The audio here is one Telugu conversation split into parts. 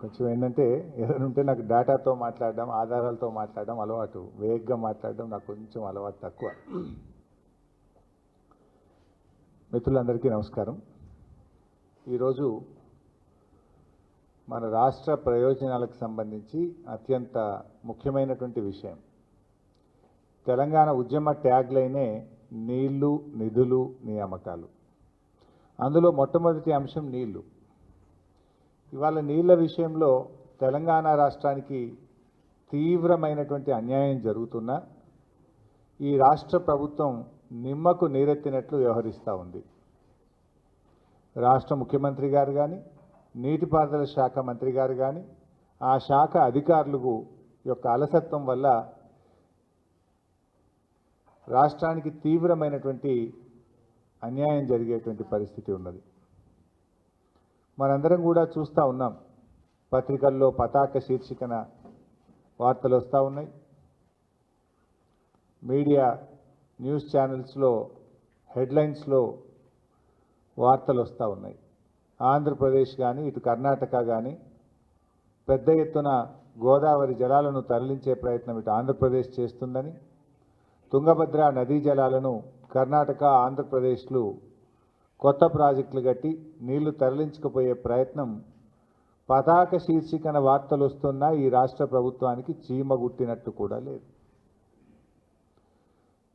కొంచెం ఏంటంటే ఏదైనా ఉంటే నాకు డేటాతో మాట్లాడడం ఆధారాలతో మాట్లాడడం అలవాటు. వేగంగా మాట్లాడడం నాకు కొంచెం అలవాటు తక్కువ. మిత్రులందరికీ నమస్కారం. ఈరోజు మన రాష్ట్ర ప్రయోజనాలకు సంబంధించి అత్యంత ముఖ్యమైనటువంటి విషయం. తెలంగాణ ఉద్యమ ట్యాగ్ లైనే నీళ్ళు నిధులు నియామకాలు. అందులో మొట్టమొదటి అంశం నీళ్ళు. ఇవాళ నీళ్ళ విషయంలో తెలంగాణ రాష్ట్రానికి తీవ్రమైనటువంటి అన్యాయం జరుగుతున్నా ఈ రాష్ట్ర ప్రభుత్వం నిమ్మకు నీరెత్తినట్లు వ్యవహరిస్తూ ఉంది. రాష్ట్ర ముఖ్యమంత్రి గారు కానీ నీటిపారుదల శాఖ మంత్రి గారు కానీ ఆ శాఖ అధికారులకు యొక్క అలసత్వం వల్ల రాష్ట్రానికి తీవ్రమైనటువంటి అన్యాయం జరిగేటువంటి పరిస్థితి ఉన్నది. మనందరం కూడా చూస్తూ ఉన్నాం. పత్రికల్లో పతాక శీర్షికన వార్తలు వస్తూ ఉన్నాయి. మీడియా న్యూస్ ఛానల్స్లో హెడ్లైన్స్లో వార్తలు వస్తూ ఉన్నాయి. ఆంధ్రప్రదేశ్ కానీ ఇటు కర్ణాటక కానీ పెద్ద ఎత్తున గోదావరి జలాలను తరలించే ప్రయత్నం ఇటు ఆంధ్రప్రదేశ్ చేస్తుందని తుంగభద్ర నదీ జలాలను కర్ణాటక ఆంధ్రప్రదేశ్లు కొత్త ప్రాజెక్టులు కట్టి నీళ్ళు తరలించకపోయే ప్రయత్నం పతాక శీర్షికన వార్తలు వస్తున్నా ఈ రాష్ట్ర ప్రభుత్వానికి చీమ గుట్టినట్టు కూడా లేదు.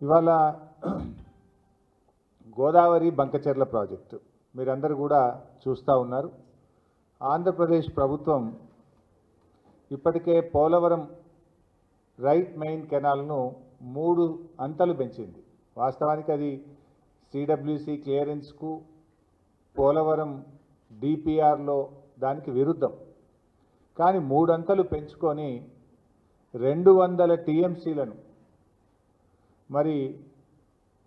ఇవాళ గోదావరి బంకచెర్ల ప్రాజెక్టు. మీరందరూ కూడా చూస్తూ ఉన్నారు. ఆంధ్రప్రదేశ్ ప్రభుత్వం ఇప్పటికే పోలవరం రైట్ మెయిన్ కెనాల్ను మూడు అంతలు పెంచింది. వాస్తవానికి అది సిడబ్ల్యూసి క్లియరెన్స్కు పోలవరం డిపిఆర్లో దానికి విరుద్ధం. కానీ మూడంతలు పెంచుకొని రెండు వందల టీఎంసీలను మరి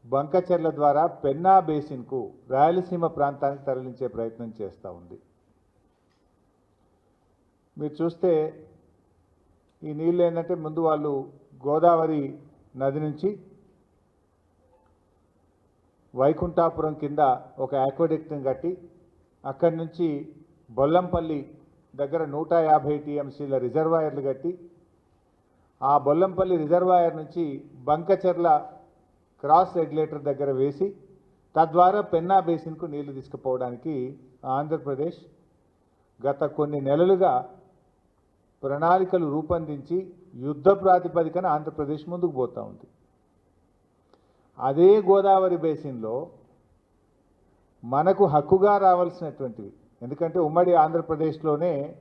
బంకచెర్ల ద్వారా పెన్నా బేసిన్కు రాయలసీమ ప్రాంతానికి తరలించే ప్రయత్నం చేస్తూ ఉంది. మీరు చూస్తే ఈ నీళ్ళు ఏంటంటే ముందు వాళ్ళు గోదావరి నది నుంచి వైకుంఠాపురం కింద ఒక ఆక్వడెక్ట్ని కట్టి అక్కడి నుంచి బొల్లంపల్లి దగ్గర నూట యాభై టీఎంసీల రిజర్వాయర్లు కట్టి ఆ బొల్లంపల్లి రిజర్వాయర్ నుంచి బంకచెర్ల క్రాస్ రెగ్యులేటర్ దగ్గర వేసి తద్వారా పెన్నా బేసిన్కు నీళ్ళు తీసుకుపోవడానికి ఆంధ్రప్రదేశ్ గత కొన్ని నెలలుగా ప్రణాళికలు రూపొందించి యుద్ధ ప్రాతిపదికన ఆంధ్రప్రదేశ్ ముందుకు పోతూ ఉంది. అదే గోదావరి బేసిన్లో మనకు హక్కుగా రావాల్సినటువంటివి. ఎందుకంటే ఉమ్మడి ఆంధ్రప్రదేశ్లోనే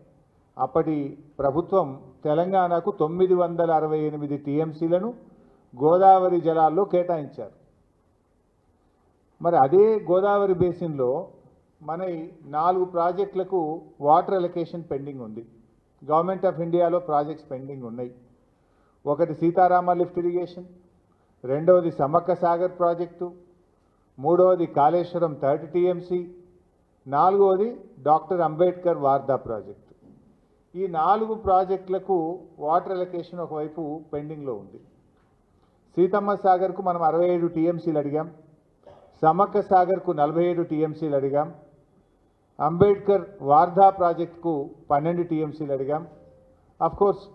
అప్పటి ప్రభుత్వం తెలంగాణకు తొమ్మిది వందల అరవై ఎనిమిది టీఎంసీలను గోదావరి జలాల్లో కేటాయించారు. మరి అదే గోదావరి బేసిన్లో మన నాలుగు ప్రాజెక్టులకు వాటర్ ఎలకేషన్ పెండింగ్ ఉంది. గవర్నమెంట్ ఆఫ్ ఇండియాలో ప్రాజెక్ట్స్ పెండింగ్ ఉన్నాయి. ఒకటి సీతారామ లిఫ్ట్ ఇరిగేషన్ రెండవది సమ్మక్క సాగర్ ప్రాజెక్టు మూడవది కాళేశ్వరం థర్టీ టీఎంసీ నాలుగవది డాక్టర్ అంబేద్కర్ వార్దా ప్రాజెక్టు. ఈ నాలుగు ప్రాజెక్టులకు వాటర్ అలొకేషన్ ఒకవైపు పెండింగ్లో ఉంది. సీతమ్మ సాగర్కు మనం అరవై ఏడు టీఎంసీలు అడిగాం సమ్మక్క సాగర్కు నలభై ఏడు టీఎంసీలు అడిగాం అంబేద్కర్ వార్ధా ప్రాజెక్టుకు పన్నెండు టీఎంసీలు అడిగాం. కోర్స్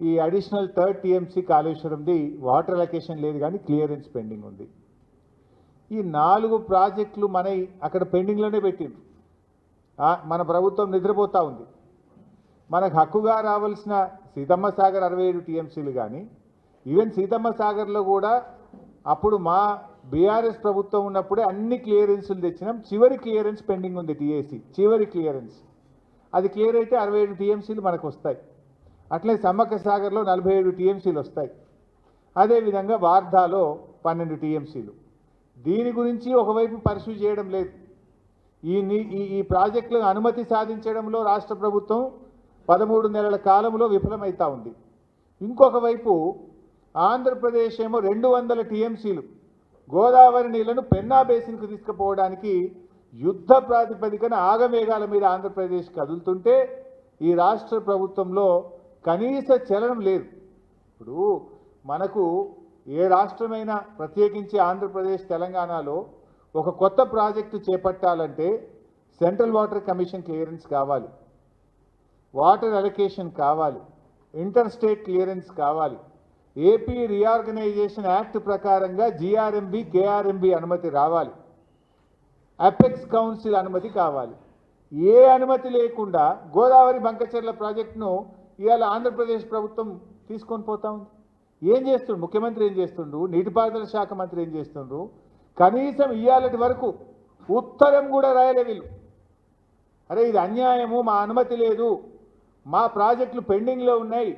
ఈ అడిషనల్ థర్డ్ టీఎంసీ కాళేశ్వరంది వాటర్ అలొకేషన్ లేదు కానీ క్లియరెన్స్ పెండింగ్ ఉంది. ఈ నాలుగు ప్రాజెక్టులు మన అక్కడ పెండింగ్లోనే పెట్టిండ్రు. మన ప్రభుత్వం నిద్రపోతూ ఉంది. మనకు హక్కుగా రావాల్సిన సీతమ్మ సాగర్ అరవై ఏడు టీఎంసీలు కానీ ఈవెన్ సీతమ్మ సాగర్లో కూడా అప్పుడు మా బీఆర్ఎస్ ప్రభుత్వం ఉన్నప్పుడే అన్ని క్లియరెన్సులు తెచ్చినాం. చివరి క్లియరెన్స్ పెండింగ్ ఉంది టీఏసీ చివరి క్లియరెన్స్ అది క్లియర్ అయితే అరవై ఏడు టీఎంసీలు మనకు వస్తాయి. అట్లే సమ్మక్క సాగర్లో నలభై ఏడు టీఎంసీలు వస్తాయి. అదేవిధంగా వార్ధాలో పన్నెండు టీఎంసీలు. దీని గురించి ఒకవైపు పరిశీలి చేయడం లేదు. ఈ నీ- ఈ ఈ ప్రాజెక్టులకు అనుమతి సాధించడంలో రాష్ట్ర ప్రభుత్వం పదమూడు నెలల కాలంలో విఫలమవుతా ఉంది. ఇంకొక వైపు ఆంధ్రప్రదేశ్ ఏమో రెండు వందల టీఎంసీలు గోదావరి నీళ్ళను పెన్నా బేసిన్కు తీసుకుపోవడానికి యుద్ధ ప్రాతిపదికన ఆగమేఘాల మీద ఆంధ్రప్రదేశ్ కదులుతుంటే ఈ రాష్ట్ర ప్రభుత్వంలో కనీస చలనం లేదు. ఇప్పుడు మనకు ఏ రాష్ట్రమైనా ప్రత్యేకించి ఆంధ్రప్రదేశ్ తెలంగాణలో ఒక కొత్త ప్రాజెక్టు చేపట్టాలంటే సెంట్రల్ వాటర్ కమిషన్ క్లియరెన్స్ కావాలి. వాటర్ అలొకేషన్ కావాలి. ఇంటర్ స్టేట్ క్లియరెన్స్ కావాలి. ఏపీ రీఆర్గనైజేషన్ యాక్ట్ ప్రకారంగా జీఆర్ఎంబి కేఆర్ఎంబి అనుమతి రావాలి. అపెక్స్ కౌన్సిల్ అనుమతి కావాలి. ఏ అనుమతి లేకుండా గోదావరి బంకచెర్ల ప్రాజెక్టును ఇవాళ ఆంధ్రప్రదేశ్ ప్రభుత్వం తీసుకొని పోతా ఉంది. ఏం చేస్తుండ్రు? ముఖ్యమంత్రి ఏం చేస్తుండ్రు? నీటిపారుదల శాఖ మంత్రి ఏం చేస్తుండ్రు? కనీసం ఇవ్వాలటి వరకు ఉత్తరం కూడా రాయలే వీళ్ళు. అరే ఇది అన్యాయము మా అనుమతి లేదు. మా ప్రాజెక్టులు పెండింగ్లో ఉన్నాయి.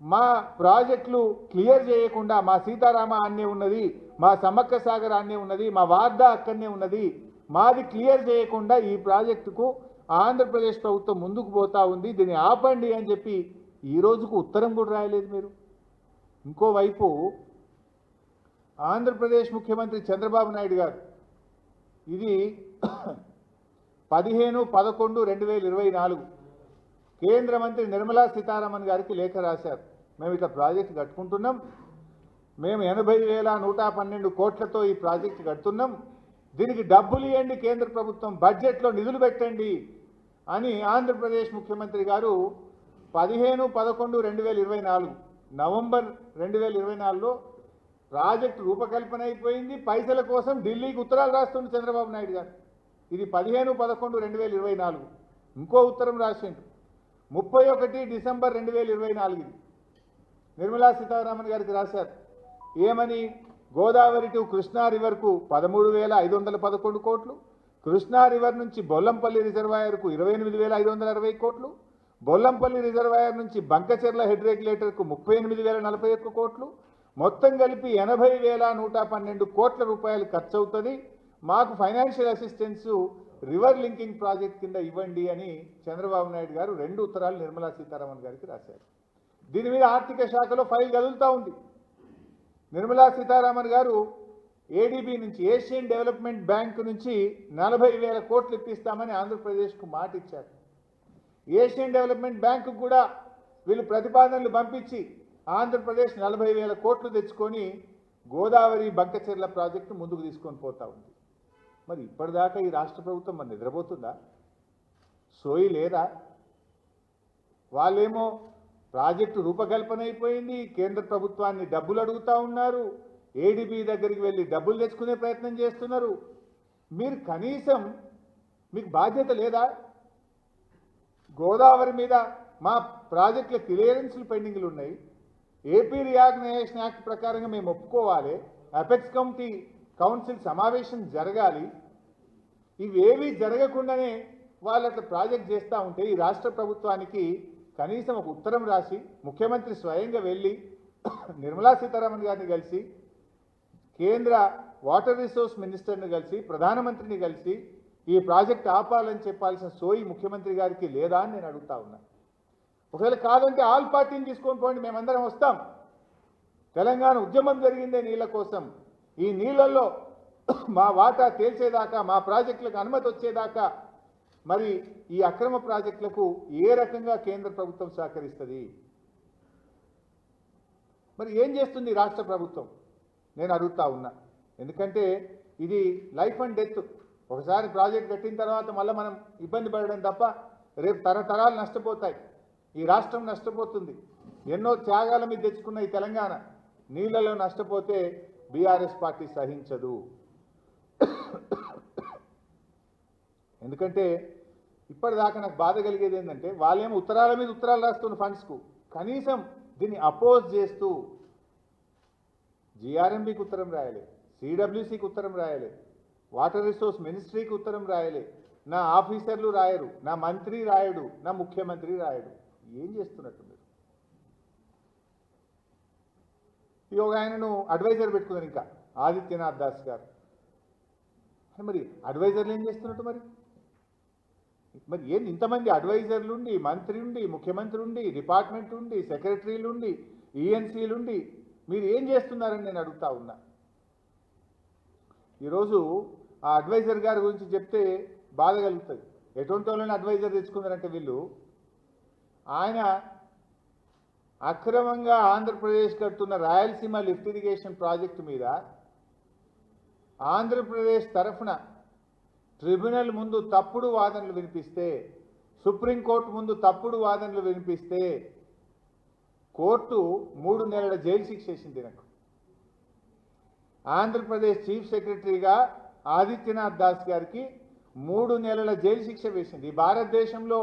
మా ప్రాజెక్టులు క్లియర్ చేయకుండా మా సీతారామ అన్నే ఉన్నది మా సమ్మక్క సాగర్ అన్నే ఉన్నది మా వార్దా అక్కడనే ఉన్నది. మాది క్లియర్ చేయకుండా ఈ ప్రాజెక్టుకు ఆంధ్రప్రదేశ్ ప్రభుత్వం ముందుకు పోతా ఉంది దీన్ని ఆపండి అని చెప్పి ఈ రోజుకు ఉత్తరం కూడా రాయలేదు మీరు. ఇంకోవైపు ఆంధ్రప్రదేశ్ ముఖ్యమంత్రి చంద్రబాబు నాయుడు గారు ఇది పదిహేను పదకొండు రెండు వేల ఇరవై నాలుగు కేంద్ర మంత్రి నిర్మలా సీతారామన్ గారికి లేఖ రాశారు. మేము ఇట్లా ప్రాజెక్టు కట్టుకుంటున్నాం. మేము ఎనభై వేల నూట పన్నెండు కోట్లతో ఈ ప్రాజెక్ట్ కడుతున్నాం. దీనికి డబ్బులు ఇవ్వండి కేంద్ర ప్రభుత్వం. బడ్జెట్లో నిధులు పెట్టండి. అని ఆంధ్రప్రదేశ్ ముఖ్యమంత్రి గారు పదిహేను పదకొండు రెండు వేల ఇరవై నాలుగు నవంబర్ రెండు వేల ఇరవై నాలుగులో ప్రాజెక్టు రూపకల్పన అయిపోయింది. పైసల కోసం ఢిల్లీకి ఉత్తరాలు రాస్తుంది చంద్రబాబు నాయుడు గారు. ఇది పదిహేను పదకొండు రెండు వేల ఇరవై నాలుగు ఇంకో ఉత్తరం రాసిండు. ముప్పై ఒకటి డిసెంబర్ రెండు వేల ఇరవై నాలుగు నిర్మలా సీతారామన్ గారికి రాశారు. ఏమని? గోదావరి టు కృష్ణా రివర్కు పదమూడు వేల ఐదు వందల పదకొండు కోట్లు. కృష్ణా రివర్ నుంచి బొల్లంపల్లి రిజర్వాయర్కు ఇరవై ఎనిమిది వేల ఐదు వందల అరవై కోట్లు బొల్లంపల్లి రిజర్వాయర్ నుంచి బంకచెర్ల హెడ్ రెగ్యులేటర్కు ముప్పై ఎనిమిది వేల నలభై ఒక్క కోట్లు మొత్తం కలిపి ఎనభై వేల నూట పన్నెండు కోట్ల రూపాయలు ఖర్చు అవుతుంది మాకు financial assistance river linking project కింద ఇవ్వండి అని చంద్రబాబు నాయుడు గారు రెండు ఉత్తరాలు నిర్మలా సీతారామన్ గారికి రాశారు. దీని మీద ఆర్థిక శాఖలో ఫైల్ కదులుతూ ఉంది. నిర్మలా సీతారామన్ గారు ఏడీబీ నుంచి ఏషియన్ డెవలప్మెంట్ బ్యాంక్ నుంచి నలభై వేల కోట్లు ఇప్పిస్తామని ఆంధ్రప్రదేశ్కు మాట ఇచ్చారు ఏషియన్ డెవలప్మెంట్ బ్యాంకు కూడా వీళ్ళు ప్రతిపాదనలు పంపించి ఆంధ్రప్రదేశ్ నలభై వేల కోట్లు తెచ్చుకొని గోదావరి బంకచెర్ల ప్రాజెక్టు ముందుకు తీసుకొని పోతా ఉంది. మరి ఇప్పటిదాకా ఈ రాష్ట్ర ప్రభుత్వం మరి నిద్రపోతుందా? సోయి లేదా? వాళ్ళేమో ప్రాజెక్టు రూపకల్పన అయిపోయింది కేంద్ర ప్రభుత్వాన్ని డబ్బులు అడుగుతా ఉన్నారు ఏడిబి దగ్గరికి వెళ్ళి డబ్బులు తెచ్చుకునే ప్రయత్నం చేస్తున్నారు. మీరు కనీసం మీకు బాధ్యత లేదా? గోదావరి మీద మా ప్రాజెక్టుల క్లియరెన్స్లు పెండింగ్లు ఉన్నాయి. ఏపీ రియాగ్నైజేషన్ యాక్ట్ ప్రకారంగా మేము ఒప్పుకోవాలి. అపెక్స్ కమిటీ కౌన్సిల్ సమావేశం జరగాలి. ఇవేవి జరగకుండానే వాళ్ళు అట్లా ప్రాజెక్ట్ చేస్తూ ఉంటే ఈ రాష్ట్ర ప్రభుత్వానికి కనీసం ఒక ఉత్తరం రాసి ముఖ్యమంత్రి స్వయంగా వెళ్ళి నిర్మలా సీతారామన్ గారిని కలిసి కేంద్ర వాటర్ రిసోర్స్ మినిస్టర్ని కలిసి ప్రధానమంత్రిని కలిసి ఈ ప్రాజెక్ట్ ఆపాలని చెప్పాల్సిన సోయి ముఖ్యమంత్రి గారికి లేదా అని నేను అడుగుతా ఉన్నా. ఒకవేళ కాదంటే ఆల్ పార్టీని తీసుకొని పోండి మేమందరం వస్తాం. తెలంగాణ ఉద్యమం జరిగిందే నీళ్ళ కోసం. ఈ నీళ్ళల్లో మా వాటా తేల్చేదాకా మా ప్రాజెక్టులకు అనుమతి వచ్చేదాకా మరి ఈ అక్రమ ప్రాజెక్టులకు ఏ రకంగా కేంద్ర ప్రభుత్వం సహకరిస్తుంది? మరి ఏం చేస్తుంది రాష్ట్ర ప్రభుత్వం? నేను అడుగుతా ఉన్నా. ఎందుకంటే ఇది లైఫ్ అండ్ డెత్. ఒకసారి ప్రాజెక్ట్ కట్టిన తర్వాత మళ్ళీ మనం ఇబ్బంది పడడం తప్ప రేపు తరతరాలు నష్టపోతాయి. ఈ రాష్ట్రం నష్టపోతుంది. ఎన్నో త్యాగాల మీద తెచ్చుకున్న ఈ తెలంగాణ నీళ్ళలో నష్టపోతే బీఆర్ఎస్ పార్టీ సహించదు. ఎందుకంటే ఇప్పటిదాకా నాకు బాధ కలిగేది ఏంటంటే వాళ్ళేమో ఉత్తరాల మీద ఉత్తరాలు రాస్తున్న ఫండ్స్కు కనీసం దీన్ని అపోజ్ చేస్తూ జిఆర్ఎంబికి ఉత్తరం రాయలే. సిడబ్ల్యూసికి ఉత్తరం రాయలే. వాటర్ రిసోర్స్ మినిస్ట్రీకి ఉత్తరం రాయలే. నా ఆఫీసర్లు రాయరు నా మంత్రి రాయడు నా ముఖ్యమంత్రి రాయడు. ఏం చేస్తున్నట్టు మీరు? ఈ ఒక ఆయనను అడ్వైజర్ పెట్టుకున్నారు ఇంకా ఆదిత్యనాథ్ దాస్ గారు. మరి అడ్వైజర్లు ఏం చేస్తున్నట్టు మరి? మరి ఏంది ఇంతమంది అడ్వైజర్లు ఉండి మంత్రి ఉండి ముఖ్యమంత్రి ఉండి డిపార్ట్మెంట్ ఉండి సెక్రటరీలు ఉండి ఉండి మీరు ఏం చేస్తున్నారని నేను అడుగుతా ఉన్నా. ఈరోజు ఆ అడ్వైజర్ గారి గురించి చెప్తే బాధ కలుగుతుంది. ఎటువంటి వాళ్ళని అడ్వైజర్ తెచ్చుకున్నారంటే వీళ్ళు ఆయన అక్రమంగా ఆంధ్రప్రదేశ్ కడుతున్న రాయలసీమ లిఫ్ట్ ఇరిగేషన్ ప్రాజెక్టు మీద ఆంధ్రప్రదేశ్ తరఫున ట్రిబ్యునల్ ముందు తప్పుడు వాదనలు వినిపిస్తే సుప్రీంకోర్టు ముందు తప్పుడు వాదనలు వినిపిస్తే కోర్టు మూడు నెలల జైలు శిక్ష వేసింది నాకు. ఆంధ్రప్రదేశ్ చీఫ్ సెక్రటరీగా ఆదిత్యనాథ్ దాస్ గారికి మూడు నెలల జైలు శిక్ష వేసింది. భారతదేశంలో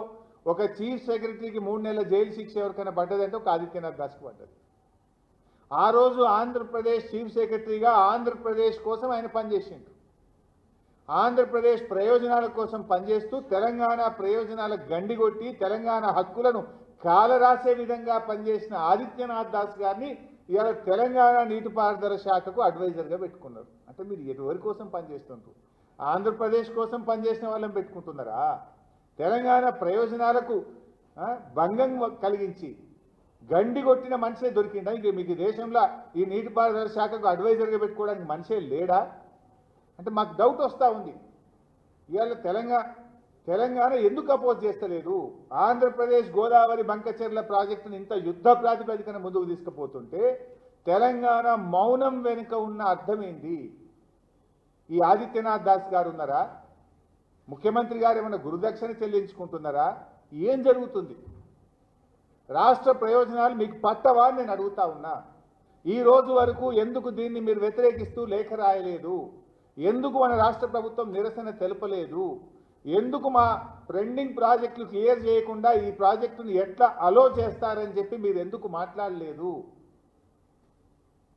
ఒక చీఫ్ సెక్రటరీకి మూడు నెలల జైలు శిక్ష ఎవరికైనా పడ్డదంటే ఒక ఆదిత్యనాథ్ దాస్కి పడ్డది. ఆ రోజు ఆంధ్రప్రదేశ్ చీఫ్ సెక్రటరీగా ఆంధ్రప్రదేశ్ కోసం ఆయన పనిచేసిండు. ఆంధ్రప్రదేశ్ ప్రయోజనాల కోసం పనిచేస్తూ తెలంగాణ ప్రయోజనాల గండిగొట్టి తెలంగాణ హక్కులను కాలరాసే విధంగా పనిచేసిన ఆదిత్యనాథ్ దాస్ గారిని ఇవాళ తెలంగాణ నీటిపారుదల శాఖకు అడ్వైజర్గా పెట్టుకున్నారు. అంటే మీరు ఎవరి కోసం పనిచేస్తుంటారు ఆంధ్రప్రదేశ్ కోసం పనిచేసిన వాళ్ళని పెట్టుకుంటున్నారా? తెలంగాణ ప్రయోజనాలకు భంగం కలిగించి గండి కొట్టిన మనిషే దొరికిందా ఇంక మీకు ఈ దేశంలో ఈ నీటిపారుదల శాఖకు అడ్వైజర్గా పెట్టుకోవడానికి మనిషే లేడా? అంటే మాకు డౌట్ వస్తూ ఉంది. ఇవాళ తెలంగాణ తెలంగాణ ఎందుకు అపోజ్ చేస్తలేదు? ఆంధ్రప్రదేశ్ గోదావరి బంకచెర్ల ప్రాజెక్టును ఇంత యుద్ధ ప్రాతిపదికన ముందుకు తీసుకుపోతుంటే తెలంగాణ మౌనం వెనుక ఉన్న అర్థం ఏంది ఈ ఆదిత్యనాథ్ దాస్ గారు ఉన్నారా? ముఖ్యమంత్రి గారు ఏమైనా గురుదక్షిణ చెల్లించుకుంటున్నారా? ఏం జరుగుతుంది? రాష్ట్ర ప్రయోజనాలు మీకు పట్టవా నేను అడుగుతా ఉన్నా. ఈ రోజు వరకు ఎందుకు దీన్ని మీరు వ్యతిరేకిస్తూ లేఖ రాయలేదు? ఎందుకు మన రాష్ట్ర ప్రభుత్వం నిరసన తెలుపలేదు? ఎందుకు మా పెండింగ్ ప్రాజెక్టులు క్లియర్ చేయకుండా ఈ ప్రాజెక్టును ఎట్లా అలో చేస్తారని చెప్పి మీరు ఎందుకు మాట్లాడలేదు?